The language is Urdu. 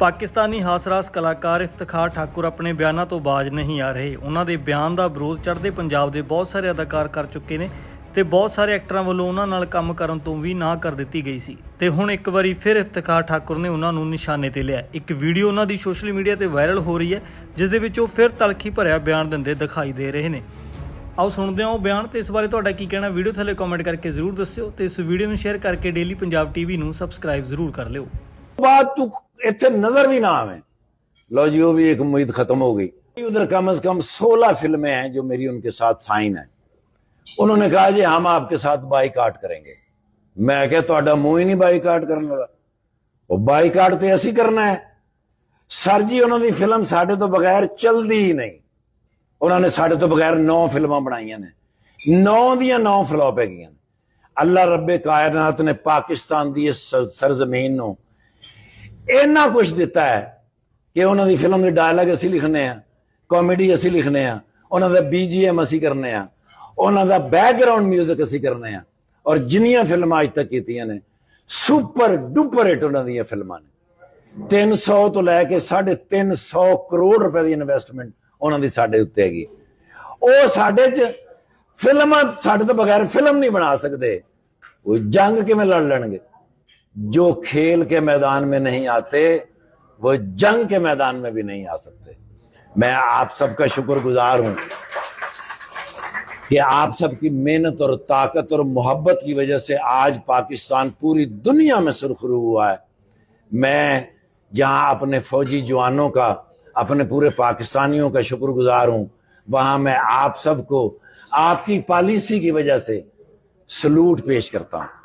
ਪਾਕਿਸਤਾਨੀ ਹਾਸਰਾਸ ਕਲਾਕਾਰ ਇਫਤਖਾਰ ਠਾਕੁਰ ਆਪਣੇ ਬਿਆਨਾਂ ਤੋਂ ਬਾਜ ਨਹੀਂ ਆ ਰਹੇ ਉਹਨਾਂ ਦੇ ਬਿਆਨ ਦਾ ਵਿਰੋਧ ਚੜ੍ਹਦੇ ਪੰਜਾਬ ਦੇ ਬਹੁਤ ਸਾਰੇ ਅਦਾਕਾਰ ਕਰ ਚੁੱਕੇ ਨੇ ਤੇ ਬਹੁਤ ਸਾਰੇ ਐਕਟਰਾਂ ਵੱਲੋਂ ਉਹਨਾਂ ਨਾਲ ਕੰਮ ਕਰਨ ਤੋਂ ਵੀ ਨਾ ਕਰ ਦਿੱਤੀ ਗਈ ਸੀ ਤੇ ਹੁਣ ਇੱਕ ਵਾਰੀ ਫਿਰ ਇਫਤਖਾਰ ਠਾਕੁਰ ਨੇ ਉਹਨਾਂ ਨੂੰ ਨਿਸ਼ਾਨੇ ਤੇ ਲਿਆ ਇੱਕ ਵੀਡੀਓ ਉਹਨਾਂ ਦੀ ਸੋਸ਼ਲ ਮੀਡੀਆ ਤੇ ਵਾਇਰਲ ਹੋ ਰਹੀ ਹੈ ਜਿਸ ਦੇ ਵਿੱਚ ਉਹ ਫਿਰ ਤਲਖੀ ਭਰਿਆ ਬਿਆਨ ਦਿੰਦੇ ਦਿਖਾਈ ਦੇ ਰਹੇ ਨੇ ਆਓ ਸੁਣਦੇ ਹਾਂ ਉਹ ਬਿਆਨ ਤੇ ਇਸ ਬਾਰੇ ਤੁਹਾਡਾ ਕੀ ਕਹਿਣਾ ਵੀਡੀਓ ਥੱਲੇ ਕਮੈਂਟ ਕਰਕੇ ਜ਼ਰੂਰ ਦੱਸਿਓ ਤੇ ਇਸ ਵੀਡੀਓ ਨੂੰ ਸ਼ੇਅਰ ਕਰਕੇ ਡੇਲੀ ਪੰਜਾਬ ਟੀਵੀ ਨੂੰ ਸਬਸਕ੍ਰਾਈਬ ਜ਼ਰੂਰ ਕਰ ਲਿਓ بات تو اتھے نظر بھی نہ آویں لو جی وہ بھی ایک امید ختم ہو گئی ادھر کم از کم سولہ فلمیں ہیں جو میری ان کے ساتھ سائن ہیں انہوں نے کہا جی ہم آپ کے ساتھ بائی کاٹ کریں گے میں کہا تو اڈا موہی نہیں بائی کاٹ کرنا رہا وہ بائی کاٹ تو ایسی کرنا ہے سر جی انہوں نے فلم ساڑھے تو بغیر چل دی ہی نہیں انہوں نے ساڑھے تو بغیر نو فلمہ بنائی ہیں نو دیا نو فلو پہ گئی ہیں اللہ رب کائنات نے پاکستان دیئے سرزمین نو اینا کچھ کہ انہ فلم ڈائلاگ ابھی لکھنے ہاں کومیڈی اچھی لکھنے ہاں وہاں کا بی جی ایم ابھی کرنے آپ کا بیک گراؤنڈ میوزک ابھی کرنے آپ جنیاں فلموں اج تک کیپر ڈپرٹ فلم تین سو تو لے کے ساڑھے تین سو کروڑ روپئے کی انویسٹمنٹ انہوں نے سارے اتنے ہے وہ سڈے چلم سگیر فلم نہیں بنا سکتے وہ جنگ کم لڑ لینا جو کھیل کے میدان میں نہیں آتے وہ جنگ کے میدان میں بھی نہیں آ سکتے میں آپ سب کا شکر گزار ہوں کہ آپ سب کی محنت اور طاقت اور محبت کی وجہ سے آج پاکستان پوری دنیا میں سرخرو ہوا ہے میں جہاں اپنے فوجی جوانوں کا اپنے پورے پاکستانیوں کا شکر گزار ہوں وہاں میں آپ سب کو آپ کی پالیسی کی وجہ سے سلوٹ پیش کرتا ہوں